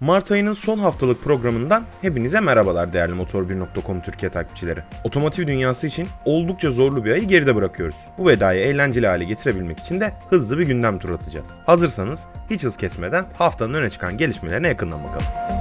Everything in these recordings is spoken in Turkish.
Mart ayının son haftalık programından hepinize merhabalar değerli Motor1.com Türkiye takipçileri. Otomotiv dünyası için oldukça zorlu bir ayı geride bırakıyoruz. Bu vedayı eğlenceli hale getirebilmek için de hızlı bir gündem tur atacağız. Hazırsanız hiç hız kesmeden haftanın öne çıkan gelişmelerine yakından bakalım.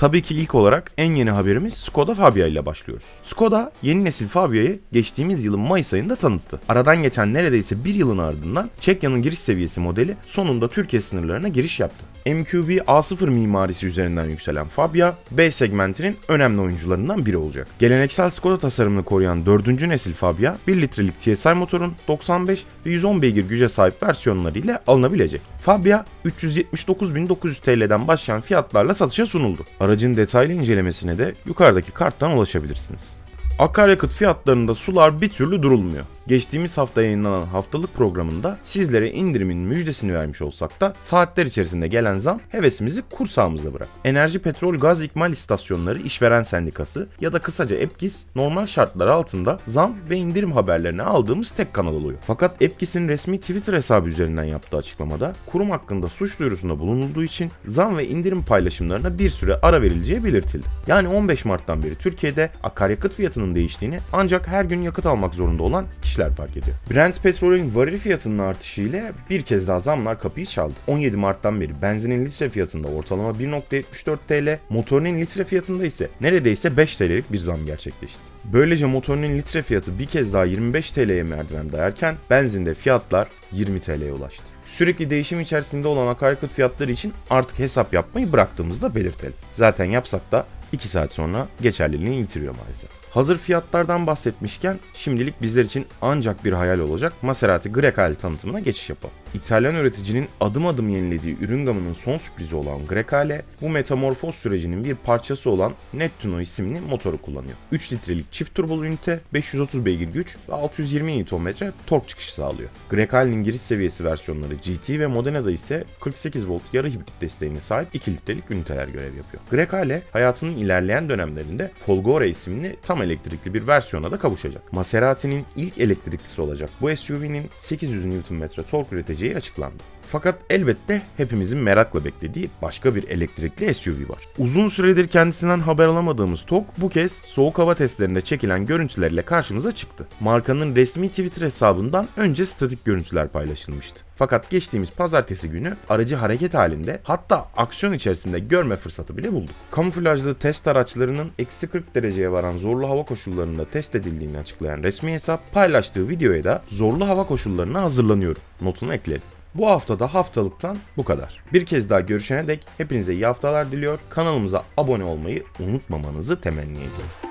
Tabii ki ilk olarak en yeni haberimiz Skoda Fabia ile başlıyoruz. Skoda yeni nesil Fabia'yı geçtiğimiz yılın Mayıs ayında tanıttı. Aradan geçen neredeyse bir yılın ardından Çekya'nın giriş seviyesi modeli sonunda Türkiye sınırlarına giriş yaptı. MQB A0 mimarisi üzerinden yükselen Fabia, B segmentinin önemli oyuncularından biri olacak. Geleneksel Skoda tasarımını koruyan 4. nesil Fabia, 1 litrelik TSI motorun 95 ve 110 beygir güce sahip versiyonları ile alınabilecek. Fabia 379.900 TL'den başlayan fiyatlarla satışa sunuldu. Aracın detaylı incelemesine de yukarıdaki karttan ulaşabilirsiniz. Akaryakıt fiyatlarında sular bir türlü durulmuyor. Geçtiğimiz hafta yayınlanan haftalık programında sizlere indirimin müjdesini vermiş olsak da saatler içerisinde gelen zam hevesimizi kursağımızda bırak. Enerji Petrol Gaz İkmal İstasyonları İşveren Sendikası ya da kısaca EPGİS normal şartlar altında zam ve indirim haberlerini aldığımız tek kanal oluyor. Fakat EPGİS'in resmi Twitter hesabı üzerinden yaptığı açıklamada kurum hakkında suç duyurusunda bulunulduğu için zam ve indirim paylaşımlarına bir süre ara verileceği belirtildi. Yani 15 Mart'tan beri Türkiye'de akaryakıt fiyatının değiştiğini ancak her gün yakıt almak zorunda olan kişiler fark ediyor. Brent petrolün varil fiyatının artışı ile bir kez daha zamlar kapıyı çaldı. 17 Mart'tan beri benzinin litre fiyatında ortalama 1.74 TL, motorinin litre fiyatında ise neredeyse 5 TL'lik bir zam gerçekleşti. Böylece motorinin litre fiyatı bir kez daha 25 TL'ye merdiven dayarken benzinde fiyatlar 20 TL'ye ulaştı. Sürekli değişim içerisinde olan akaryakıt fiyatları için artık hesap yapmayı bıraktığımızda belirtelim. Zaten yapsak da 2 saat sonra geçerliliğini yitiriyor maalesef. Hazır fiyatlardan bahsetmişken şimdilik bizler için ancak bir hayal olacak Maserati Grecale tanıtımına geçiş yapalım. İtalyan üreticinin adım adım yenilediği ürün gamının son sürprizi olan Grecale, bu metamorfoz sürecinin bir parçası olan Nettuno isimli motoru kullanıyor. 3 litrelik çift turbolu ünite, 530 beygir güç ve 620 Nm tork çıkışı sağlıyor. Grecale'nin giriş seviyesi versiyonları GT ve Modena'da ise 48 volt yarı hibrit desteğine sahip 2 litrelik üniteler görev yapıyor. Grecale hayatının ilerleyen dönemlerinde Folgore isimli tam elektrikli bir versiyona da kavuşacak. Maserati'nin ilk elektriklisi olacak bu SUV'nin 800 Nm tork üreteceği açıklandı. Fakat elbette hepimizin merakla beklediği başka bir elektrikli SUV var. Uzun süredir kendisinden haber alamadığımız TOG bu kez soğuk hava testlerinde çekilen görüntülerle karşımıza çıktı. Markanın resmi Twitter hesabından önce statik görüntüler paylaşılmıştı. Fakat geçtiğimiz pazartesi günü aracı hareket halinde hatta aksiyon içerisinde görme fırsatı bile bulduk. Kamuflajlı test araçlarının eksi 40 dereceye varan zorlu hava koşullarında test edildiğini açıklayan resmi hesap paylaştığı videoya da zorlu hava koşullarına hazırlanıyorum notunu ekledi. Bu haftada haftalıktan bu kadar. Bir kez daha görüşene dek hepinize iyi haftalar diliyor. Kanalımıza abone olmayı unutmamanızı temenni ediyoruz.